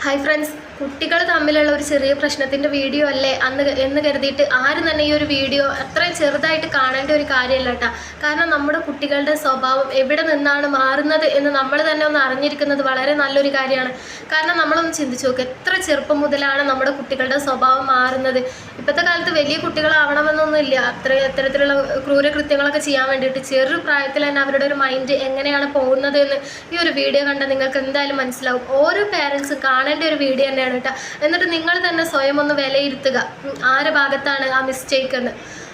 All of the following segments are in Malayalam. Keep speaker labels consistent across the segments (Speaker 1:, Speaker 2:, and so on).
Speaker 1: ഹായ് ഫ്രണ്ട്സ് കുട്ടികൾ തമ്മിലുള്ള ഒരു ചെറിയ പ്രശ്നത്തിന്റെ വീഡിയോ അല്ലേ അന്ന് എന്ന് കരുതിയിട്ട് ആരും തന്നെ ഈ ഒരു വീഡിയോ അത്രയും ചെറുതായിട്ട് കാണേണ്ട ഒരു കാര്യമല്ല കേട്ടോ. കാരണം നമ്മുടെ കുട്ടികളുടെ സ്വഭാവം എവിടെ നിന്നാണ് മാറുന്നത് എന്ന് നമ്മൾ തന്നെ ഒന്ന് അറിഞ്ഞിരിക്കുന്നത് വളരെ നല്ലൊരു കാര്യമാണ്. കാരണം നമ്മളൊന്ന് ചിന്തിച്ചു നോക്കുക എത്ര ചെറുപ്പം മുതലാണ് നമ്മുടെ കുട്ടികളുടെ സ്വഭാവം മാറുന്നത്? ഇപ്പോഴത്തെ കാലത്ത് വലിയ കുട്ടികളാവണമെന്നൊന്നുമില്ല. അത്ര ഇത്തരത്തിലുള്ള ക്രൂരകൃത്യങ്ങളൊക്കെ ചെയ്യാൻ വേണ്ടിയിട്ട് ചെറു പ്രായത്തിൽ തന്നെ അവരുടെ ഒരു മൈൻഡ് എങ്ങനെയാണ് പോകുന്നത് എന്ന് ഈ ഒരു വീഡിയോ കണ്ടാൽ നിങ്ങൾക്ക് എന്തായാലും മനസ്സിലാവും. ഓരോ പേരൻസ് കാണേണ്ട ഒരു വീഡിയോ തന്നെയാണ്. കേട്ടോ. എന്നിട്ട് നിങ്ങൾ തന്നെ സ്വയം ഒന്ന് വിലയിരുത്തുക. ആരുടെ ഭാഗത്താണ് ആ മിസ്റ്റേക്ക് എന്ന്.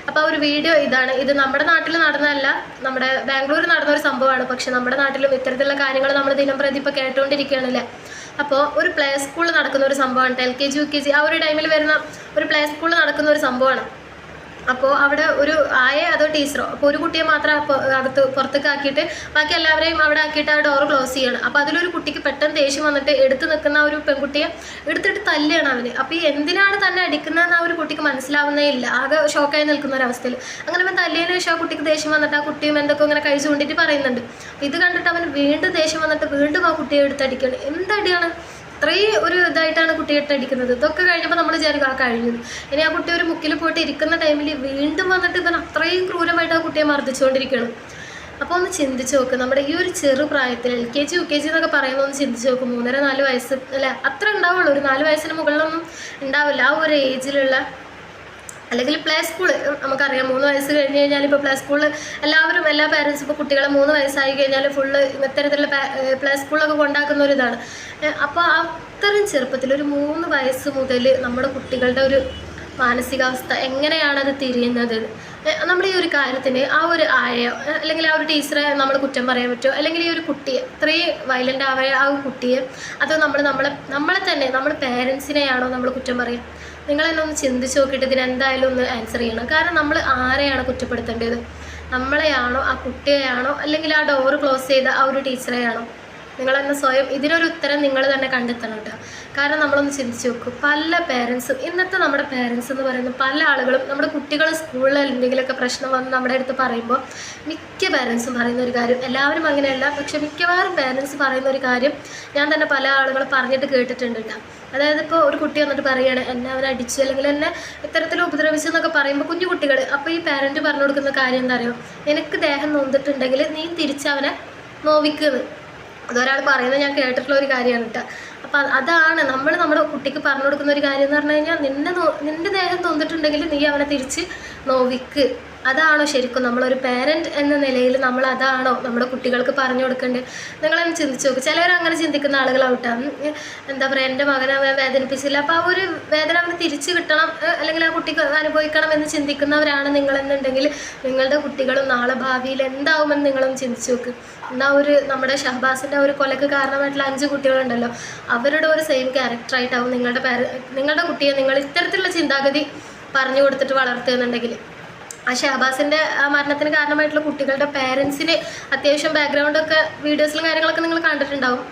Speaker 1: അപ്പോൾ ഒരു വീഡിയോ ഇതാണ്. ഇത് നമ്മുടെ നാട്ടിൽ നടന്നതല്ല. നമ്മുടെ ബാംഗ്ലൂർ നടന്ന ഒരു സംഭവമാണ്. പക്ഷെ നമ്മുടെ നാട്ടിലും ഇത്തരത്തിലുള്ള കാര്യങ്ങൾ നമ്മൾ ദിനം പ്രതി ഇപ്പോൾ കേട്ടുകൊണ്ടിരിക്കുകയാണല്ലേ അപ്പോൾ ഒരു പ്ലേ സ്കൂളിൽ നടക്കുന്ന ഒരു സംഭവമാണ്. L K G U K G ആ ഒരു ടൈമിൽ വരുന്ന ഒരു പ്ലേ സ്കൂളിൽ നടക്കുന്ന ഒരു സംഭവമാണ്. അപ്പോൾ അവിടെ ഒരു ആയ അതോ ടീച്ചറോ? അപ്പോൾ ഒരു കുട്ടിയെ മാത്രം അകത്ത് പുറത്തേക്ക് ആക്കിയിട്ട് ബാക്കി എല്ലാവരെയും അവിടെ ആക്കിയിട്ട് ആ ഡോർ ക്ലോസ് ചെയ്യണം. അപ്പോൾ അതിലൊരു കുട്ടിക്ക് പെട്ടെന്ന് ദേഷ്യം വന്നിട്ട് എടുത്ത് നിൽക്കുന്ന ഒരു പെൺകുട്ടിയെ എടുത്തിട്ട് തല്ലുകയാണ് അവന്. അപ്പോൾ ഈ എന്തിനാണ് തന്നെ അടിക്കുന്നതെന്ന് ആ ഒരു കുട്ടിക്ക് മനസ്സിലാവുന്നേ ഇല്ല. ആകെ ഷോക്കായി നിൽക്കുന്ന ഒരു അവസ്ഥയിൽ. അങ്ങനെ അവൻ തല്ലിയതിന് ശേഷം ആ കുട്ടിക്ക് ദേഷ്യം വന്നിട്ട് ആ കുട്ടിയും എന്തൊക്കെ ഇങ്ങനെ കൊണ്ടിട്ട് പറയുന്നുണ്ട്. ഇത് കണ്ടിട്ട് അവൻ വീണ്ടും ദേഷ്യം വന്നിട്ട് വീണ്ടും ആ കുട്ടിയെ എടുത്തടിക്കുകയാണ് എന്തടിയാണ് അത്രയും ഒരു ഇതായിട്ടാണ് കുട്ടിയിട്ട് അടിക്കുന്നത് ഇതൊക്കെ കഴിഞ്ഞപ്പോൾ നമ്മൾ വിചാരിക്കും ആ കഴിഞ്ഞു. ഇനി ആ കുട്ടി ഒരു മുക്കിൽ പോയിട്ട് ഇരിക്കുന്ന ടൈമിൽ വീണ്ടും വന്നിട്ട് ഇവൻ അത്രയും ക്രൂരമായിട്ട് ആ കുട്ടിയെ മർദ്ദിച്ചുകൊണ്ടിരിക്കുകയാണ് അപ്പോൾ ഒന്ന് ചിന്തിച്ച് നോക്ക് നമ്മുടെ ഈ ഒരു ചെറു പ്രായത്തിൽ L K G U K G എന്നൊക്കെ പറയുമ്പോൾ ഒന്ന് ചിന്തിച്ച് നോക്കും മൂന്നര നാല് വയസ്സ് അല്ലേ അത്ര ഉണ്ടാവുള്ളൂ. ഒരു നാല് വയസ്സിന് മുകളിലൊന്നും ഉണ്ടാവില്ല. ആ ഒരു ഏജിലുള്ള അല്ലെങ്കിൽ പ്ലേ സ്കൂൾ നമുക്കറിയാം മൂന്ന് വയസ്സ് കഴിഞ്ഞ് കഴിഞ്ഞാൽ ഇപ്പോൾ പ്ലേ സ്കൂളിൽ എല്ലാവരും എല്ലാ പേരൻസും ഇപ്പോൾ കുട്ടികളെ മൂന്ന് വയസ്സായി കഴിഞ്ഞാൽ ഫുള്ള് ഇത്തരത്തിലുള്ള പ്ലേ സ്കൂളിലൊക്കെ കൊണ്ടാക്കുന്ന ഒരു ഇതാണ്. അപ്പോൾ അത്രയും ചെറുപ്പത്തിൽ ഒരു മൂന്ന് വയസ്സ് മുതൽ നമ്മുടെ കുട്ടികളുടെ ഒരു മാനസികാവസ്ഥ എങ്ങനെയാണ് അത് തിരിയുന്നത്? നമ്മുടെ ഈ ഒരു കാര്യത്തിന് ആ ഒരു ആയ അല്ലെങ്കിൽ ആ ഒരു ടീച്ചറെ നമ്മൾ കുറ്റം പറയാൻ പറ്റുമോ? അല്ലെങ്കിൽ ഈ ഒരു കുട്ടിയെ ഇത്രയും വയലന്റ് ആവായ ആ കുട്ടിയെ അത് നമ്മൾ നമ്മളെ നമ്മളെ തന്നെ നമ്മൾ പേരൻസിനെയാണോ നമ്മൾ കുറ്റം പറയുക നിങ്ങൾ തന്നെ ഒന്ന് ചിന്തിച്ച് നോക്കിയിട്ട് ഇതിന് എന്തായാലും ഒന്ന് ആൻസർ ചെയ്യണം. കാരണം നമ്മൾ ആരെയാണ് കുറ്റപ്പെടുത്തേണ്ടത്? നമ്മളെയാണോ ആ കുട്ടിയെയാണോ അല്ലെങ്കിൽ ആ ഡോറ് ക്ലോസ് ചെയ്ത ആ ഒരു ടീച്ചറെയാണോ നിങ്ങൾ തന്നെ സ്വയം ഇതിനൊരു ഉത്തരം നിങ്ങൾ തന്നെ കണ്ടെത്തണം കേട്ടോ. കാരണം നമ്മളൊന്ന് ചിന്തിച്ച് നോക്കും പല പേരൻസും ഇന്നത്തെ നമ്മുടെ പേരൻസ് എന്ന് പറയുന്നത് പല ആളുകളും നമ്മുടെ കുട്ടികൾ സ്കൂളിൽ എന്തെങ്കിലുമൊക്കെ പ്രശ്നം വന്ന് നമ്മുടെ അടുത്ത് പറയുമ്പോൾ മിക്ക പേരൻസും പറയുന്ന ഒരു കാര്യം എല്ലാവരും അങ്ങനെയല്ല പക്ഷെ മിക്കവാറും പേരൻസ് പറയുന്ന ഒരു കാര്യം ഞാൻ തന്നെ പല ആളുകൾ പറഞ്ഞിട്ട് കേട്ടിട്ടുണ്ട് കേട്ടോ. അതായത് ഇപ്പോൾ ഒരു കുട്ടി വന്നിട്ട് പറയുകയാണ് എന്നെ അവൻ അടിച്ചു അല്ലെങ്കിൽ എന്നെ ഇത്തരത്തിൽ ഉപദ്രവിച്ചു എന്നൊക്കെ പറയുമ്പോൾ കുഞ്ഞു കുട്ടികൾ അപ്പോൾ ഈ പാരന്റ് പറഞ്ഞു കൊടുക്കുന്ന കാര്യം എന്താ അറിയുമോ നിനക്ക് ദേഹം നോന്നിട്ടുണ്ടെങ്കിൽ നീ തിരിച്ചവനെ നോവിക്കുന്നത് അതൊരാൾ പറയുന്നത് ഞാൻ കേട്ടിട്ടുള്ള ഒരു കാര്യമാണ് കേട്ടോ. അപ്പം അതാണ് നമ്മൾ നമ്മുടെ കുട്ടിക്ക് പറഞ്ഞു കൊടുക്കുന്ന ഒരു കാര്യം എന്ന് പറഞ്ഞു കഴിഞ്ഞാൽ നിന്നെ നിന്റെ ദേഹം തോന്നിട്ടുണ്ടെങ്കിൽ നീ അവനെ തിരിച്ച് നോവിക്ക്. അതാണോ ശരിക്കും നമ്മളൊരു പേരന്റ് എന്ന നിലയിൽ നമ്മൾ അതാണോ നമ്മുടെ കുട്ടികൾക്ക് പറഞ്ഞു കൊടുക്കേണ്ടത്? നിങ്ങളൊന്ന് ചിന്തിച്ച് നോക്കും. ചിലവർ അങ്ങനെ ചിന്തിക്കുന്ന ആളുകളാവട്ടാ. എന്താ പറയുക എന്റെ മകനെ അവൻ വേദനിപ്പിച്ചില്ല. അപ്പോൾ ആ ഒരു വേദന അവന് തിരിച്ചു കിട്ടണം അല്ലെങ്കിൽ ആ കുട്ടിക്ക് അനുഭവിക്കണം എന്ന് ചിന്തിക്കുന്നവരാണ് നിങ്ങളെന്നുണ്ടെങ്കിൽ നിങ്ങളുടെ കുട്ടികളും നാളെ ഭാവിയിൽ എന്താവുമെന്ന് നിങ്ങളൊന്ന് ചിന്തിച്ച് നോക്ക്. എന്നാ ഒരു നമ്മുടെ ഷഹബാസിന്റെ ഒരു കൊലക്ക് കാരണമായിട്ടുള്ള അഞ്ച് കുട്ടികളുണ്ടല്ലോ. അവരുടെ ഒരു സെയിം ക്യാരക്ടറായിട്ടാവും നിങ്ങളുടെ പേര നിങ്ങളുടെ കുട്ടിയെ നിങ്ങൾ ഇത്തരത്തിലുള്ള ചിന്താഗതി പറഞ്ഞു കൊടുത്തിട്ട് വളർത്തുന്നുണ്ടെങ്കിൽ. ആ ഷഹബാസിന്റെ മരണത്തിന് കാരണമായിട്ടുള്ള കുട്ടികളുടെ പേരൻസിന് അത്യാവശ്യം ബാക്ക്ഗ്രൗണ്ടൊക്കെ വീഡിയോസിലും കാര്യങ്ങളൊക്കെ നിങ്ങൾ കണ്ടിട്ടുണ്ടാവും.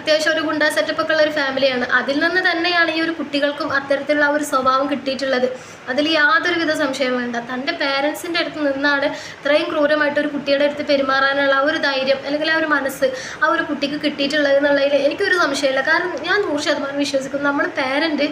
Speaker 1: അത്യാവശ്യം ഒരു ഗുണ്ട സെറ്റപ്പ് ഒക്കെ ഉള്ള ഒരു ഫാമിലിയാണ് അതിൽ നിന്ന് തന്നെയാണ് ഈ ഒരു കുട്ടികൾക്കും അത്തരത്തിലുള്ള ഒരു സ്വഭാവം കിട്ടിയിട്ടുള്ളത്. അതിൽ യാതൊരുവിധ സംശയം വേണ്ട. തന്റെ പേരൻസിന്റെ അടുത്ത് നിന്നാണ് ഇത്രയും ക്രൂരമായിട്ട് ഒരു കുട്ടിയുടെ അടുത്ത് പെരുമാറാനുള്ള ആ ഒരു ധൈര്യം അല്ലെങ്കിൽ ആ ഒരു മനസ്സ് ആ ഒരു കുട്ടിക്ക് കിട്ടിയിട്ടുള്ളത് എന്നുള്ളതിൽ എനിക്കൊരു സംശയമില്ല. കാരണം ഞാൻ നൂറ് ശതമാനം വിശ്വസിക്കുന്നു. നമ്മൾ പേരന്റ്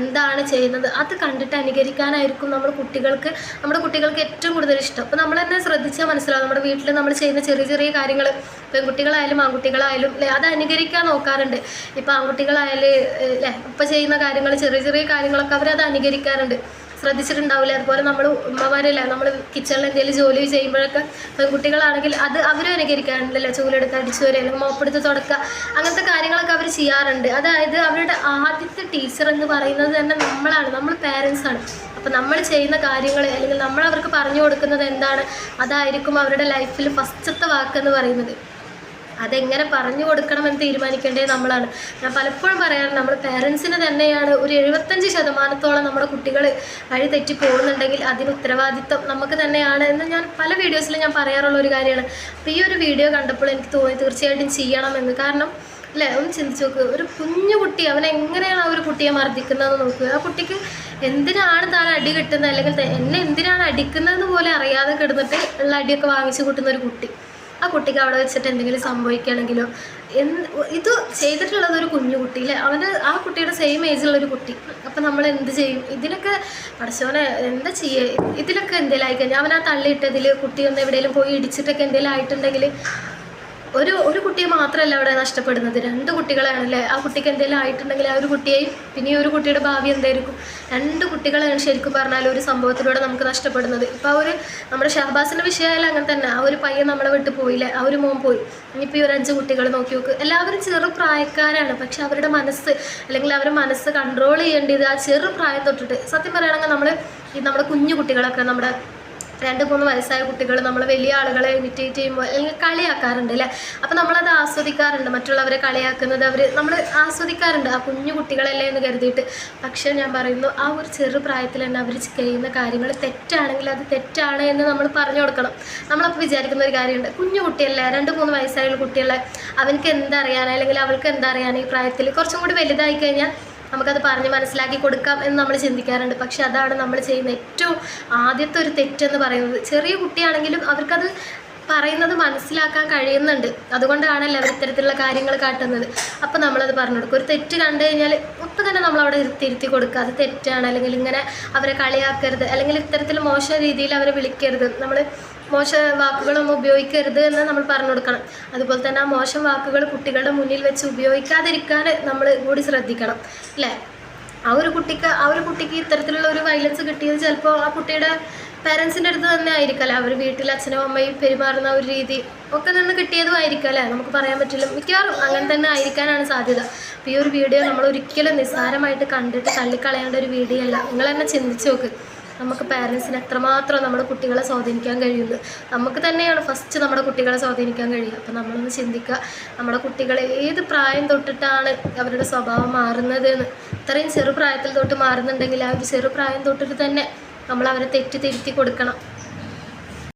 Speaker 1: എന്താണ് ചെയ്യുന്നത്? അത് കണ്ടിട്ട് അനുകരിക്കാനായിരിക്കും നമ്മൾ കുട്ടികൾക്ക് നമ്മുടെ കുട്ടികൾക്ക് ഏറ്റവും കൂടുതൽ ഇഷ്ടം. അപ്പോൾ നമ്മൾ തന്നെ ശ്രദ്ധിച്ചാൽ മനസ്സിലാവും. നമ്മുടെ വീട്ടിൽ നമ്മൾ ചെയ്യുന്ന ചെറിയ ചെറിയ കാര്യങ്ങൾ പെൺകുട്ടികളായാലും ആൺകുട്ടികളായാലും അല്ലേ അത് അനുകരിക്കാൻ നോക്കാറുണ്ട്. ഇപ്പോൾ ആൺകുട്ടികളായാലും അല്ലേ ഇപ്പം ചെയ്യുന്ന കാര്യങ്ങൾ ചെറിയ ചെറിയ കാര്യങ്ങളൊക്കെ അവരത് അനുകരിക്കാറുണ്ട്. ശ്രദ്ധിച്ചിട്ടുണ്ടാവില്ല. അതുപോലെ നമ്മൾ ഉമ്മമാരല്ല നമ്മൾ കിച്ചണിൽ എന്തെങ്കിലും ജോലി ചെയ്യുമ്പോഴൊക്കെ പെൺകുട്ടികളാണെങ്കിൽ അത് അവരും അനുകരിക്കാറുണ്ടല്ലോ ചൂലെടുത്ത് അടിച്ചു വരിക അല്ലെങ്കിൽ മോപ്പെടുത്ത് തുടക്കുക അങ്ങനത്തെ കാര്യങ്ങളൊക്കെ അവർ ചെയ്യാറുണ്ട്. അതായത് അവരുടെ ആദ്യത്തെ ടീച്ചർ എന്ന് പറയുന്നത് തന്നെ നമ്മളാണ് നമ്മൾ പേരൻസാണ് അപ്പോൾ നമ്മൾ ചെയ്യുന്ന കാര്യങ്ങൾ അല്ലെങ്കിൽ നമ്മൾ അവർക്ക് പറഞ്ഞു കൊടുക്കുന്നത് എന്താണ് അതായിരിക്കും അവരുടെ ലൈഫിൽ ഫസ്റ്റത്തെ വാക്കെന്ന് പറയുന്നത്. അതെങ്ങനെ പറഞ്ഞു കൊടുക്കണമെന്ന് തീരുമാനിക്കേണ്ടത് നമ്മളാണ്. ഞാൻ പലപ്പോഴും പറയാറുണ്ട് നമ്മൾ പേരൻസിന് തന്നെയാണ് ഒരു എഴുപത്തഞ്ച് ശതമാനത്തോളം നമ്മുടെ കുട്ടികൾ വഴി തെറ്റി പോകുന്നുണ്ടെങ്കിൽ അതിന് ഉത്തരവാദിത്വം നമുക്ക് തന്നെയാണ് എന്ന് ഞാൻ പല വീഡിയോസിലും ഞാൻ പറയാറുള്ള ഒരു കാര്യമാണ്. അപ്പോൾ ഈ ഒരു വീഡിയോ കണ്ടപ്പോൾ എനിക്ക് തോന്നി തീർച്ചയായിട്ടും ചെയ്യണമെന്ന്. കാരണം അല്ലേ? ഒന്ന് ചിന്തിച്ച് നോക്ക്. ഒരു കുഞ്ഞു കുട്ടി അവൻ എങ്ങനെയാണ് ആ ഒരു കുട്ടിയെ മർദ്ദിക്കുന്നതെന്ന് നോക്കുക. ആ കുട്ടിക്ക് എന്തിനാണ് താൻ അടി കിട്ടുന്നത്? അല്ലെങ്കിൽ എന്നെ എന്തിനാണ് അടിക്കുന്നതെന്ന് പോലെ അറിയാതെ കിടന്നിട്ട് ഉള്ള അടിയൊക്കെ വാങ്ങിച്ചു കൂട്ടുന്ന ഒരു കുട്ടി. ആ കുട്ടിക്ക് അവിടെ വെച്ചിട്ട് എന്തെങ്കിലും സംഭവിക്കുകയാണെങ്കിലോ? എന്ത് ഇത് ചെയ്തിട്ടുള്ളത് ഒരു കുഞ്ഞു കുട്ടി അല്ലേ? അവന് ആ കുട്ടിയുടെ സെയിം ഏജിലുള്ള ഒരു കുട്ടി. അപ്പം നമ്മൾ എന്ത് ചെയ്യും? ഇതിനൊക്കെ പഠിച്ചവനെ എന്താ ചെയ്യുക ഇതിലൊക്കെ എന്തെങ്കിലും ആയിക്കഴിഞ്ഞാൽ അവൻ ആ തള്ളിയിട്ടതിൽ കുട്ടി ഒന്ന് എവിടെയെങ്കിലും പോയി ഇടിച്ചിട്ടൊക്കെ എന്തെങ്കിലും ആയിട്ടുണ്ടെങ്കിൽ ഒരു ഒരു കുട്ടിയെ മാത്രമല്ല അവിടെ നഷ്ടപ്പെടുന്നത്. രണ്ട് കുട്ടികളാണല്ലേ? ആ കുട്ടിക്ക് എന്തെങ്കിലും ആയിട്ടുണ്ടെങ്കിൽ ആ ഒരു കുട്ടിയെയും പിന്നെ ഒരു കുട്ടിയുടെ ഭാവി എന്തായിരിക്കും? രണ്ട് കുട്ടികളാണ് ശരിക്കും പറഞ്ഞാൽ ഒരു സംഭവത്തിലൂടെ നമുക്ക് നഷ്ടപ്പെടുന്നത്. ഇപ്പോൾ ആ ഒരു നമ്മുടെ ഷഹബാസിന്റെ വിഷയമായാലും അങ്ങനെ തന്നെ. ആ ഒരു പയ്യൻ നമ്മളെ വിട്ട് പോയില്ലേ. ആ ഒരു മോൻ പോയി. ഇനിയിപ്പോൾ ഈ ഒരു അഞ്ച് കുട്ടികൾ നോക്കി നോക്ക്. എല്ലാവരും ചെറു പ്രായക്കാരാണ്. പക്ഷെ അവരുടെ മനസ്സ് അല്ലെങ്കിൽ അവരുടെ മനസ്സ് കൺട്രോൾ ചെയ്യേണ്ടത് ആ ചെറു പ്രായം തൊട്ടിട്ട്. സത്യം പറയുകയാണെങ്കിൽ നമ്മൾ ഈ നമ്മുടെ കുഞ്ഞു കുട്ടികളൊക്കെ നമ്മുടെ രണ്ട് മൂന്ന് വയസ്സായ കുട്ടികൾ നമ്മൾ വലിയ ആളുകളെ ഇമിറ്റേറ്റ് ചെയ്യുമ്പോൾ അല്ലെങ്കിൽ കളിയാക്കാറുണ്ട് അല്ലേ? അപ്പോൾ നമ്മളത് ആസ്വദിക്കാറുണ്ട്. മറ്റുള്ളവരെ കളിയാക്കുന്നത് അവർ നമ്മൾ ആസ്വദിക്കാറുണ്ട്. ആ കുഞ്ഞു കുട്ടികളല്ലേ എന്ന് കരുതിയിട്ട്. പക്ഷേ ഞാൻ പറയുന്നു ആ ഒരു ചെറു പ്രായത്തിൽ തന്നെ അവർ ചെയ്യുന്ന കാര്യങ്ങൾ തെറ്റാണെങ്കിൽ അത് തെറ്റാണ് എന്ന് നമ്മൾ പറഞ്ഞു കൊടുക്കണം. നമ്മളപ്പോൾ വിചാരിക്കുന്ന ഒരു കാര്യമുണ്ട്. കുഞ്ഞു കുട്ടിയല്ലേ രണ്ട് മൂന്ന് വയസ്സായുള്ള കുട്ടികളെ അവനക്ക് എന്തറിയാൻ അല്ലെങ്കിൽ അവൾക്ക് എന്തറിയാൻ ഈ പ്രായത്തിൽ കുറച്ചും കൂടി വലുതായി കഴിഞ്ഞാൽ നമുക്കത് പറഞ്ഞ് മനസ്സിലാക്കി കൊടുക്കാം എന്ന് നമ്മൾ ചിന്തിക്കാറുണ്ട്. പക്ഷെ അതാണ് നമ്മൾ ചെയ്യുന്ന ഏറ്റവും ആദ്യത്തെ ഒരു തെറ്റെന്ന് പറയുന്നത്. ചെറിയ കുട്ടിയാണെങ്കിലും അവർക്കത് പറയുന്നത് മനസ്സിലാക്കാൻ കഴിയുന്നുണ്ട്. അതുകൊണ്ടാണല്ലോ അവർ ഇത്തരത്തിലുള്ള കാര്യങ്ങൾ കാട്ടുന്നത്. അപ്പോൾ നമ്മളത് പറഞ്ഞു കൊടുക്കും. ഒരു തെറ്റ് കണ്ടു കഴിഞ്ഞാൽ ഒപ്പം തന്നെ നമ്മളവിടെ തിരുത്തി കൊടുക്കുക. അത് തെറ്റാണ്. അല്ലെങ്കിൽ ഇങ്ങനെ അവരെ കളിയാക്കരുത്. അല്ലെങ്കിൽ ഇത്തരത്തിൽ മോശം രീതിയിൽ അവരെ വിളിക്കരുത്. നമ്മൾ മോശം വാക്കുകളൊന്നും ഉപയോഗിക്കരുത് എന്ന് നമ്മൾ പറഞ്ഞു കൊടുക്കണം. അതുപോലെ തന്നെ ആ മോശം വാക്കുകൾ കുട്ടികളുടെ മുന്നിൽ വെച്ച് ഉപയോഗിക്കാതിരിക്കാൻ നമ്മൾ കൂടി ശ്രദ്ധിക്കണം അല്ലേ? ആ ഒരു കുട്ടിക്ക് ആ ഒരു കുട്ടിക്ക് ഇത്തരത്തിലുള്ള ഒരു വയലൻസ് കിട്ടിയത് ചിലപ്പോൾ ആ കുട്ടിയുടെ പേരൻസിന്റെ അടുത്ത് തന്നെ ആയിരിക്കല്ല അവർ വീട്ടിൽ അച്ഛനും അമ്മയും പെരുമാറുന്ന ഒരു രീതി ഒക്കെ നിന്ന് കിട്ടിയതും ആയിരിക്കല്ലേ നമുക്ക് പറയാൻ പറ്റില്ല. മിക്കവാറും അങ്ങനെ തന്നെ ആയിരിക്കാനാണ് സാധ്യത. അപ്പോൾ ഈ ഒരു വീഡിയോ നമ്മൾ ഒരിക്കലും നിസ്സാരമായിട്ട് കണ്ടിട്ട് തള്ളിക്കളയേണ്ട ഒരു വീഡിയോ അല്ല. നിങ്ങൾ തന്നെ ചിന്തിച്ച് നോക്ക്. നമുക്ക് പാരൻസിന് എത്രമാത്രം നമ്മുടെ കുട്ടികളെ സ്വാധീനിക്കാൻ കഴിയുന്നു. നമുക്ക് തന്നെയാണ് ഫസ്റ്റ് നമ്മുടെ കുട്ടികളെ സ്വാധീനിക്കാൻ കഴിയുക. അപ്പം നമ്മളൊന്ന് ചിന്തിക്കുക നമ്മുടെ കുട്ടികളെ ഏത് പ്രായം തൊട്ടിട്ടാണ് അവരുടെ സ്വഭാവം മാറുന്നത് എന്ന് ഇത്രയും ചെറുപ്രായത്തിൽ തൊട്ട് മാറുന്നുണ്ടെങ്കിൽ ആ ഒരു ചെറുപ്രായം തൊട്ടിട്ട് തന്നെ നമ്മൾ അവരെ തെറ്റ് തിരുത്തി കൊടുക്കണം.